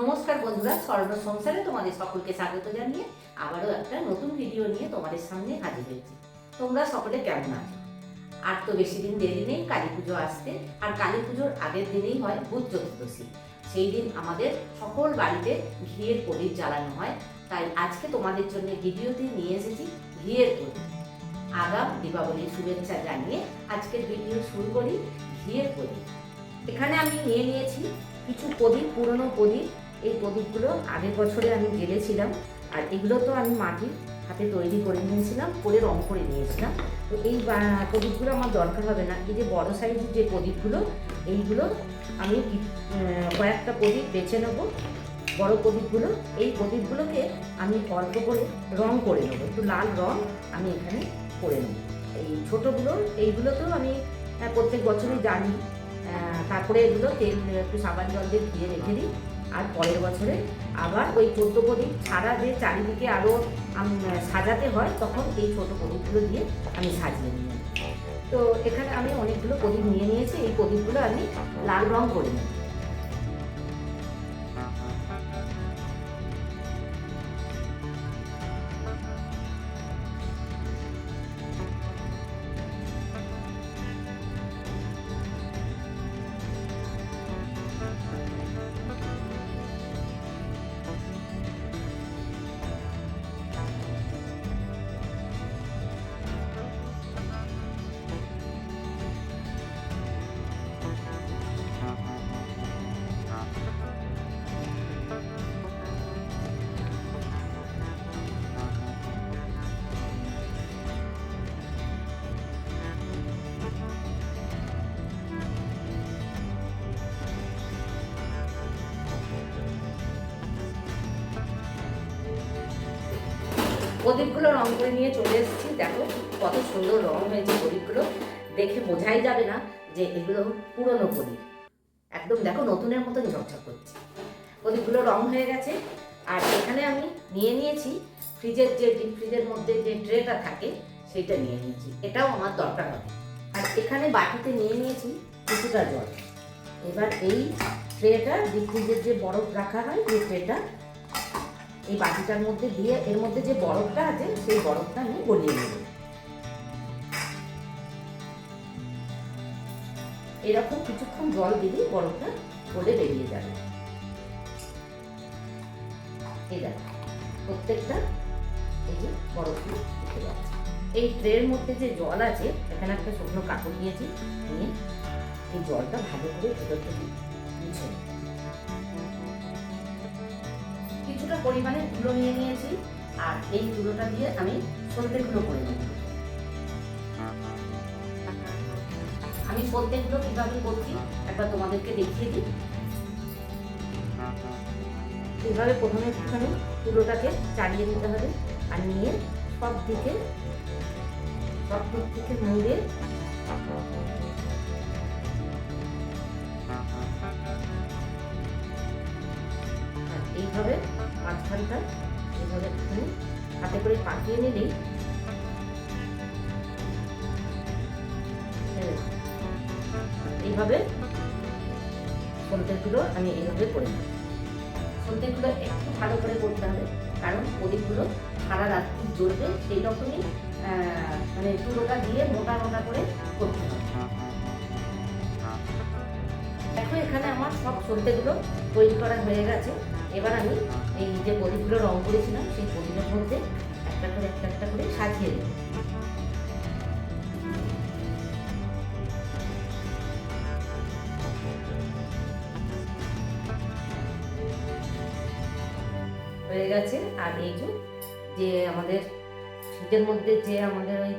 নমস্কার বন্ধুরা স্বর্ণ সংসারে তোমাদের সকলকে স্বাগত জানিয়ে আবারও একটা নতুন ভিডিও নিয়ে তোমাদের সামনে হাজির হয়েছি। তোমরা সকলে কেমন আছো? আর তো বেশি দিন দেরি নেই, কালী পুজো আসতে আর কালী পুজোর আগের দিনেই হয় ভূত চতুর্দশী। সেই দিন আমাদের সকল বাড়িতে ঘিয়ের প্রদীপ জ্বালানো হয়। তাই আজকে তোমাদের জন্য ভিডিওতে নিয়ে এসেছি ঘিয়ের প্রদীপ আগাম দীপাবলির শুভেচ্ছা জানিয়ে আজকের ভিডিও শুরু করি ঘিয়ের প্রদীপ এখানে আমি নিয়ে নিয়েছি কিছু প্রদীপ পুরনো প্রদীপ এই প্রদীপগুলো আগের বছরে আমি গেলেছিলাম, আর এগুলো তো আমি মাটির হাতে তৈরি করে নিয়েছিলাম করে রং করে নিয়েছিলাম। তো এই প্রদীপগুলো আমার দরকার হবে না। এই যে বড় সাইজের যে প্রদীপগুলো, এইগুলো আমি কয়েকটা প্রদীপ বেছে নেব। বড় প্রদীপগুলো, এই প্রদীপগুলোকে আমি অল্প করে রং করে নেব। একটু লাল রং আমি এখানে করে নেব। এই ছোটোগুলো এইগুলোতেও আমি প্রত্যেক বছরই জানি। তারপরে এগুলো তেল, একটু সাবান জল দিয়ে ধুয়ে রেখে দিই। আর পরের বছরে আবার ওই চোদ্দ প্রদীপ ছাড়া যে চারিদিকে আরও সাজাতে হয়, তখন এই ছোটো প্রদীপগুলো দিয়ে আমি সাজিয়ে নিই তো এখানে আমি অনেকগুলো প্রদীপ নিয়ে নিয়েছি। এই প্রদীপগুলো আমি লাল রং করে নিই প্রদীপগুলো রং করে নিয়ে চলে এসেছি। দেখো কত সুন্দর রং হয়েছে প্রদীপগুলো। দেখে বোঝাই যাবে না যে এগুলো পুরনো প্রদীপ। একদম দেখো নতুনের মতন ঝকঝক করছে। প্রদীপগুলো রং হয়ে গেছে। আর এখানে আমি নিয়ে নিয়েছি ফ্রিজের যে ডিপ ফ্রিজের মধ্যে যে ট্রেটা থাকে, সেটা নিয়ে নিয়েছি। এটাও আমার দরকার হবে। আর এখানে বাটিতে নিয়ে নিয়েছি কিছুটা জল। এবার এই ট্রেটা ডিপ ফ্রিজের যে বরফ রাখা হয় এই ট্রেটা এই বাটিটার মধ্যে দিয়ে, এর মধ্যে যে বরফটা আছে, সেই বরফটা আমি গলিয়ে নেব। এরকম কিছুক্ষণ জল দিলেই বরফটা গলে বেরিয়ে যাবে। এই দেখো, প্রত্যেকটা এই যে বরফগুলো উঠে যাচ্ছে এই ট্রের মধ্যে যে জল আছে, এখানে একটা শুকনো কাপড় নিয়েছি নিয়ে এই জলটা ভালো করে ভেতর থেকে মুছে কিছুটা পরিমাণে ধুলো নিয়ে নিয়েছি আর এই ধুলোটা দিয়ে আমি সন্ধ্যেগুলো করে নেব। আমি সন্ধ্যেগুলো কীভাবে করছি একবার তোমাদেরকে দেখিয়ে দিই। এইভাবে প্রথমে একটুখানি তুলোটাকে চালিয়ে নিতে হবে আর নিয়ে সব দিকে, সব দিক থেকে মুড়ে মাঝখানটা এইভাবে একটুখানি হাতে করে পাকিয়ে নিলেই। এইভাবে সন্ধ্যেগুলো আমি এইভাবে করে নেব। সন্ধ্যেগুলো একটু ভালো করে করতে হবে, কারণ প্রদীপগুলো সারা রাত্রি জ্বলবে, সেই রকমই মানে তুলোটা দিয়ে মোটা মোটা করে করতে হবে। দেখো এখানে আমার সব সন্ধ্যেগুলো তৈরি করা হয়ে গেছে। এবার আমি এই যে প্রদীপগুলো রং করেছিলাম, সেই প্রদীপের মধ্যে একটা করে, একটা একটা করে সাজিয়ে দেবো। হয়ে গেছে। আর এই যে যে আমাদের শীতের মধ্যে যে আমাদের ওই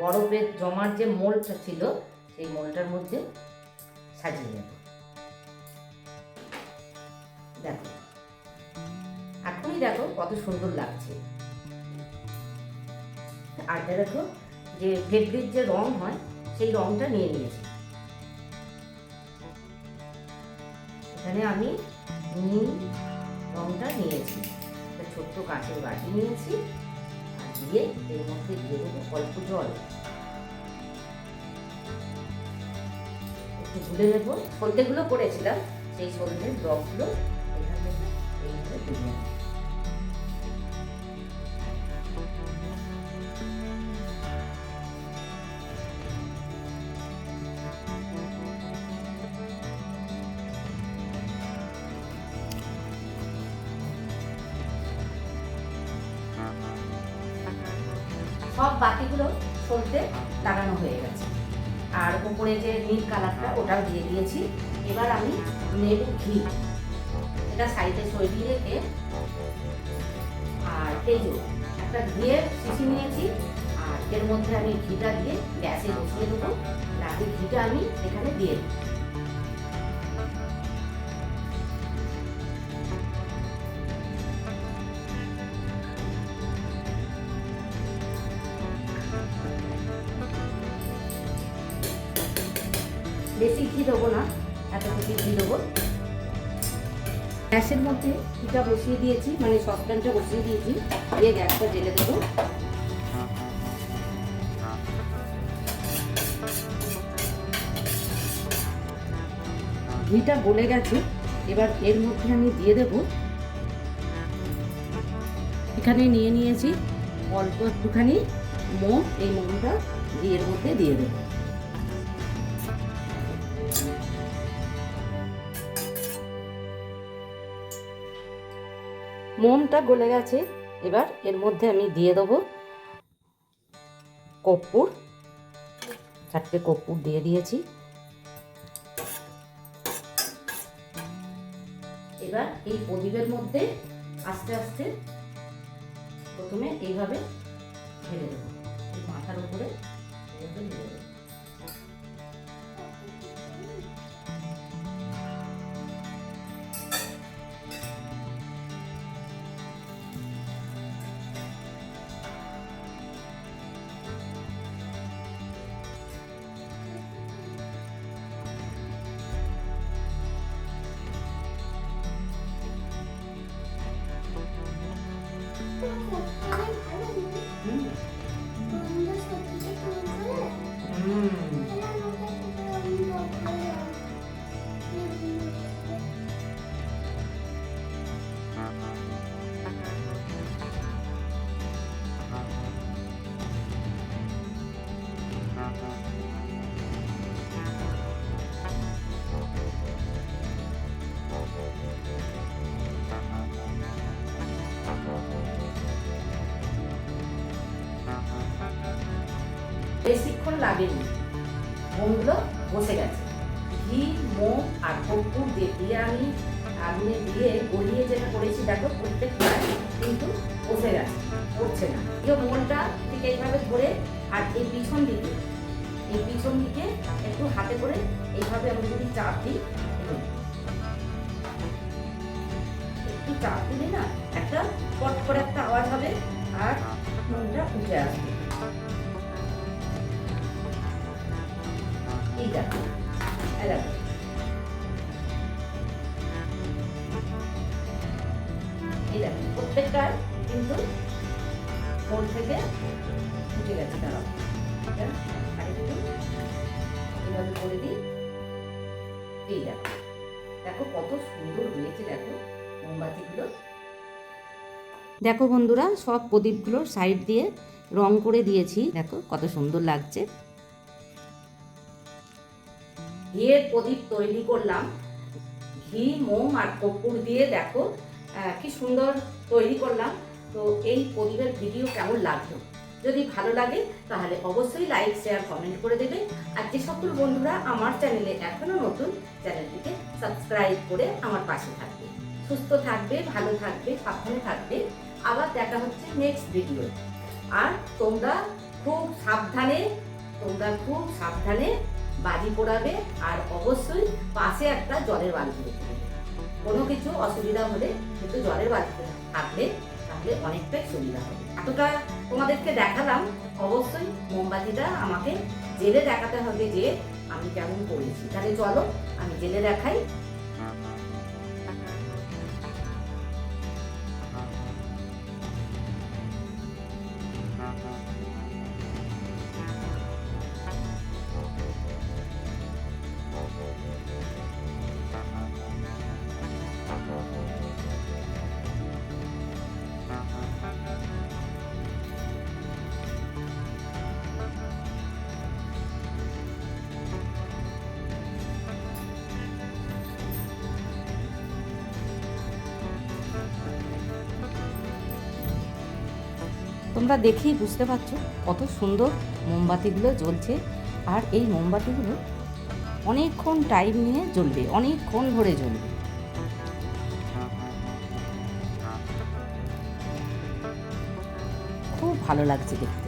বরফের জমার যে মোলটা ছিল, সেই মোলটার মধ্যে সাজিয়ে নেব। দেখো। এখনই দেখো কত সুন্দর লাগছে। আর দেখো, যে ভেটভির যে রং হয়, সেই রংটা নিয়ে নিয়েছি। এখানে আমি নীল রংটা নিয়েছি। একটা ছোট্ট কাঁচের বাটি নিয়েছি, আর দিয়ে এর মধ্যে দিয়ে দেবো অল্প জল। একটু নেব। সন্ধ্যেগুলো করেছিলাম, সেই সন্ধ্যের ব্লকগুলো সলতে লাগানো হয়ে গেছে। আর উপরে যে নীল কালারটা, ওটাও দিয়ে দিয়েছি। এবার আমি নেব ঘি। এটা সাইডে সরিয়ে রেখে, আর এই একটা ঘিয়ের শিশি নিয়েছি, আর এর মধ্যে আমি ঘিটা দিয়ে গ্যাসে বসিয়ে দেবো। তাতে ঘিটা আমি এখানে দিয়ে দেবো। বেশি ঘি দেবো না, এতটুকু ঘি দেবো। গ্যাসের মধ্যে ঘিটা বসিয়ে দিয়েছি মানে সসপ্যানটা বসিয়ে দিয়েছি, দিয়ে গ্যাসটা জেলে দেবো। ঘিটা গলে গেছে, এবার এর মধ্যে আমি দিয়ে দেব। এখানে নিয়ে নিয়েছি অল্প একটুখানি মোম, এই মোমটা ঘিয়ের মধ্যে দিয়ে দেবো। মোমটা গলে গেছে। এবার এর মধ্যে আমি দিয়ে দেবো কর্পূর। চারটে কর্পূর দিয়ে দিয়েছি। এবার এই প্রদীপের মধ্যে আস্তে আস্তে প্রথমে এইভাবে ঢেলে দেবো। মাথার উপরে দেবো। বেশিক্ষণ লাগেনি। মোমগুলো বসে গেছে। ঘি, মোম আর কর্পূর দিয়ে দিয়ে আমি আগুনে দিয়ে গলিয়ে যেটা করেছি, দেখো প্রত্যেকটা কিন্তু বসে গেছে, পড়ছে না। এই মোমটা ঠিক এইভাবে ধরে আর এই পিছন দিকে এই পিছন দিকে একটু হাতে করে এইভাবে আমি যদি চাপ দিই, একটু চাপ দিলে না একটা পট করে একটা আওয়াজ হবে আর মোমটা উঠে আসবে। কিন্তু থেকে উঠে গেছে দাঁড়াও। এটা আরেকটু এভাবে করে দিই। এই দেখো দেখো কত সুন্দর হয়েছে দেখো মোমবাতিগুলো। দেখো বন্ধুরা সব প্রদীপগুলোর সাইড দিয়ে রং করে দিয়েছি। দেখো কত সুন্দর লাগছে। ঘিয়ের প্রদীপ তৈরি করলাম। ঘি মোম আর কর্পূর দিয়ে দেখো কি সুন্দর তৈরি করলাম। তো এই প্রদীপের ভিডিও কেমন লাগল? যদি ভালো লাগে, তাহলে অবশ্যই লাইক শেয়ার কমেন্ট করে দেবে আর যে সকল বন্ধুরা আমার চ্যানেলে এখনও নতুন চ্যানেলটিকে সাবস্ক্রাইব করে আমার পাশে থাকবে। সুস্থ থাকবে, ভালো থাকবে, সাবধানে থাকবে। আবার দেখা হচ্ছে নেক্সট ভিডিও আর তোমরা খুব সাবধানে, তোমরা খুব সাবধানে বাজি পোড়াবে আর অবশ্যই পাশে একটা জলের বালতি কোনো কিছু অসুবিধা হলে কিন্তু জলের বালতি থাকলে তাহলে অনেকটাই সুবিধা হবে এতটা তোমাদেরকে দেখালাম, অবশ্যই মোমবাতিটা আমাকে জেলে দেখাতে হবে যে আমি কেমন করেছি। তাহলে চলো, আমি জেলে দেখাই তোমরা দেখেই বুঝতে পারছ কত সুন্দর মোমবাতিগুলো জ্বলছে। আর এই মোমবাতিগুলো অনেকক্ষণ টাইম নিয়ে জ্বলবে, অনেকক্ষণ ধরে জ্বলবে। খুব ভালো লাগছে দেখতে।